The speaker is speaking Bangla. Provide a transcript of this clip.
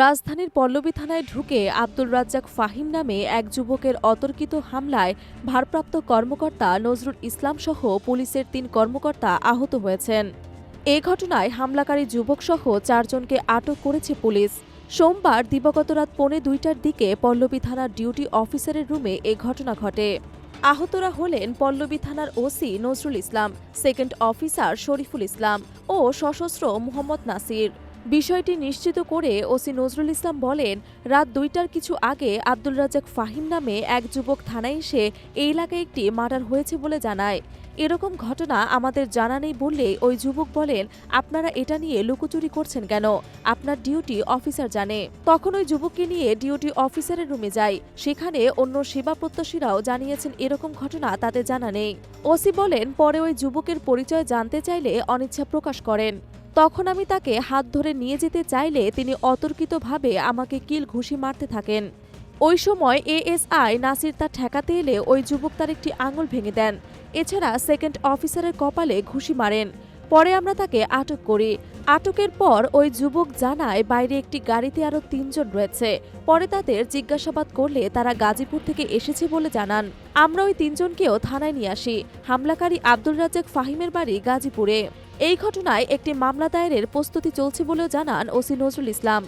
রাজধানীর পল্লবী থানায় ঢুকে আব্দুল রাজ্জাক ফাহিম নামে এক যুবকের অতর্কিত হামলায় ভারপ্রাপ্ত কর্মকর্তা নজরুল ইসলাম সহ পুলিশের তিন কর্মকর্তা আহত হয়েছেন। এ ঘটনায় হামলাকারী যুবকসহ চারজনকে আটক করেছে পুলিশ। সোমবার দিবাগত রাত পৌনে দুইটার দিকে পল্লবী থানার ডিউটি অফিসারের রুমে এ ঘটনা ঘটে। আহতরা হলেন পল্লবী থানার OC Nazrul Islam, second officer Shariful Islam ও সশস্ত্র মোহাম্মদ নাসির। বিষয়টি নিশ্চিত করে ওসি নজরুল ইসলাম বলেন, রাত দুইটার কিছু আগে আব্দুল রাজাক ফাহিম নামে এক যুবক থানায় এসে এই এলাকায় একটি মার্ডার হয়েছে বলে জানায়। এরকম ঘটনা আমাদের জানা নেই বললে ওই যুবক বলেন, আপনারা এটা নিয়ে লুকোচুরি করছেন কেন? আপনার ডিউটি অফিসার জানে। তখন ওই যুবককে নিয়ে ডিউটি অফিসারের রুমে যাই সেখানে অন্য সেবা প্রত্যাশীরাও জানিয়েছেন এরকম ঘটনা তাদের জানা নেই। ওসি বলেন, পরে ওই যুবকের পরিচয় জানতে চাইলে অনিচ্ছা প্রকাশ করেন। তখন আমি তাকে হাত ধরে নিয়ে যেতে চাইলে তিনি অতর্কিতভাবে আমাকে কিল ঘুষি মারতে থাকেন। ওই সময় এএসআই নাসির তা ঠেকাতে এলে ওই যুবক তার একটি আঙুল ভেঙে দেন। এছাড়া সেকেন্ড অফিসারের কপালে ঘুষি মারেন। পরে আমরা তাকে আটক করি। আটকের পর ওই যুবক জানায় বাইরে একটি গাড়িতে আরও তিনজন রয়েছে। পরে তাদের জিজ্ঞাসাবাদ করলে তারা গাজীপুর থেকে এসেছে বলে জানান। আমরা ওই তিনজনকেও থানায় নিয়ে আসি। হামলাকারী আব্দুল রাজ্জাক ফাহিমের বাড়ি গাজীপুরে। এই ঘটনায় একটি মামলা দায়েরের প্রস্তুতি চলছে বলেও জানান ওসি নজরুল ইসলাম।